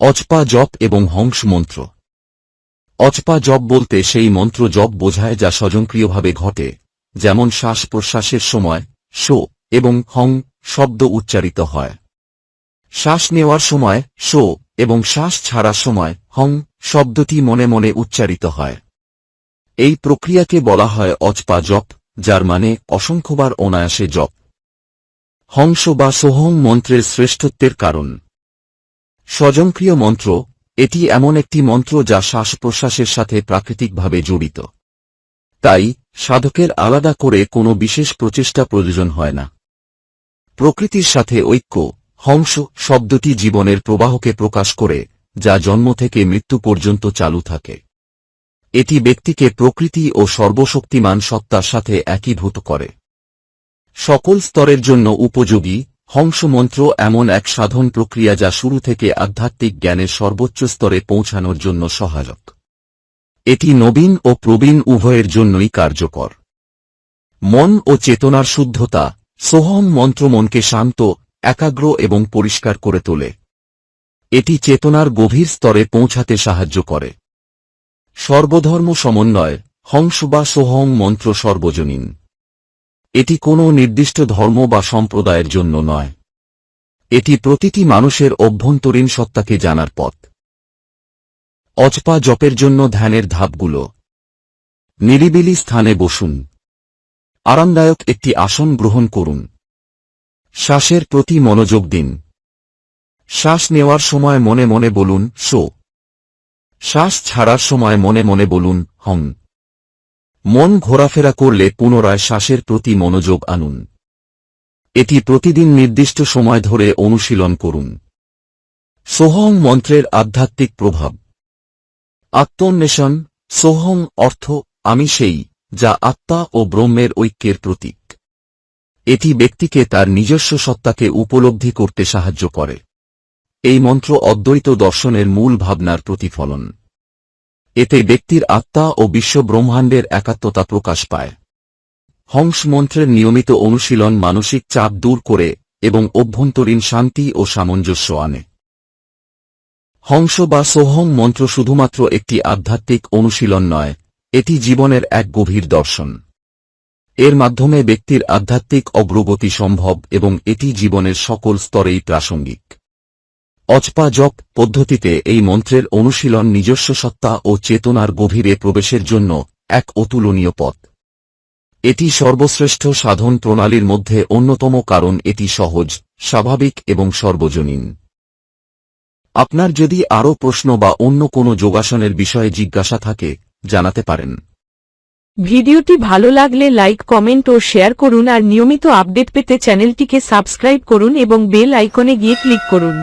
অচপা জপ এবং হংস মন্ত্র। অচপা জপ বলতে সেই মন্ত্র জপ বোঝায় যা স্বয়ংক্রিয়ভাবে ঘটে, যেমন শ্বাস প্রশ্বাসের সময়, শো এবং হং শব্দ উচ্চারিত হয়। শ্বাস নেওয়ার সময়, শো এবং শ্বাস ছাড়ার সময়, হং শব্দটি মনে মনে উচ্চারিত হয়। এই প্রক্রিয়াকে বলা হয় অচপা জপ, যার মানে অসংখ্যবার অনায়াসে জপ। হংস বা সোহং মন্ত্রের শ্রেষ্ঠত্বের কারণ। স্বয়ংক্রিয় মন্ত্র, এটি এমন একটি মন্ত্র যা শ্বাস প্রশ্বাসের সাথে প্রাকৃতিকভাবে জড়িত। তাই, সাধকের আলাদা করে কোনো বিশেষ প্রচেষ্টা প্রয়োজন হয় না। প্রকৃতির সাথে ঐক্য হংস শব্দটি জীবনের প্রবাহকে প্রকাশ করে, যা জন্ম থেকে মৃত্যু পর্যন্ত চালু থাকে। এটি ব্যক্তিকে প্রকৃতি ও সর্বশক্তিমান সত্তার সাথে একীভূত করে। সকল স্তরের জন্য উপযোগী হংস মন্ত্র এমন এক সাধন প্রক্রিয়া যা শুরু থেকে আধ্যাত্মিক জ্ঞানের সর্বোচ্চ স্তরে পৌঁছানোর জন্য সহায়ক। এটি নবীন ও প্রবীণ উভয়ের জন্যই কার্যকর। মন ও চেতনার শুদ্ধতা, সোহম মন্ত্র মনকে শান্ত, একাগ্র এবং পরিষ্কার করে তোলে। এটি চেতনার গভীর স্তরে পৌঁছাতে সাহায্য করে। সর্বধর্ম সমন্বয়, হংস বা সোহং মন্ত্র সর্বজনীন। এটি কোনো নির্দিষ্ট ধর্ম বা সম্প্রদায়ের জন্য নয়। এটি প্রতিটি মানুষের অভ্যন্তরীণ সত্তাকে জানার পথ। অচপা জপের জন্য ধ্যানের ধাপগুলো। নিরিবিলি স্থানে বসুন। আরামদায়ক একটি আসন গ্রহণ করুন। শ্বাসের প্রতি মনোযোগ দিন। শ্বাস নেওয়ার সময় মনে মনে বলুন, শো। শ্বাস ছাড়ার সময় মনে মনে বলুন, হং। মন ঘোরাফেরা করলে পুনরায় শ্বাসের প্রতি মনোযোগ আনুন। এটি প্রতিদিন নির্দিষ্ট সময় ধরে অনুশীলন করুন। সোহং মন্ত্রের আধ্যাত্মিক প্রভাব। আত্মন্বেষণ সোহং অর্থ, আমি সেই, যা আত্মা ও ব্রহ্মের ঐক্যের প্রতীক। এটি ব্যক্তিকে তার নিজস্ব সত্তাকে উপলব্ধি করতে সাহায্য করে। এই মন্ত্র অদ্বৈত দর্শনের মূল ভাবনার প্রতিফলন। এতে ব্যক্তির আত্মা ও বিশ্ব ব্রহ্মাণ্ডের একাত্মতা প্রকাশ পায়। হংস মন্ত্রের নিয়মিত অনুশীলন মানসিক চাপ দূর করে এবং অভ্যন্তরীণ শান্তি ও সামঞ্জস্য আনে। হংস বা সোহং মন্ত্র শুধুমাত্র একটি আধ্যাত্মিক অনুশীলন নয়, এটি জীবনের এক গভীর দর্শন। এর মাধ্যমে ব্যক্তির আধ্যাত্মিক অগ্রগতি সম্ভব এবং এটি জীবনের সকল স্তরেই প্রাসঙ্গিক। অচপা পদ্ধতিতে এই মন্ত্রের অনুশীলন নিজস্ব সত্তা ও চেতনার গভীরে প্রবেশের জন্য এক অতুলনীয় পথ। এটি সর্বশ্রেষ্ঠ সাধন প্রণালীর মধ্যে অন্যতম কারণ এটি সহজ, স্বাভাবিক এবং সর্বজনীন। আপনার যদি আরও প্রশ্ন বা অন্য কোনো যোগাসনের বিষয়ে জিজ্ঞাসা থাকে, জানাতে পারেন। ভিডিওটি ভালো লাগলে লাইক, কমেন্ট ও শেয়ার করুন আর নিয়মিত আপডেট পেতে চ্যানেলটিকে সাবস্ক্রাইব করুন এবং বেল আইকনে গিয়ে ক্লিক করুন।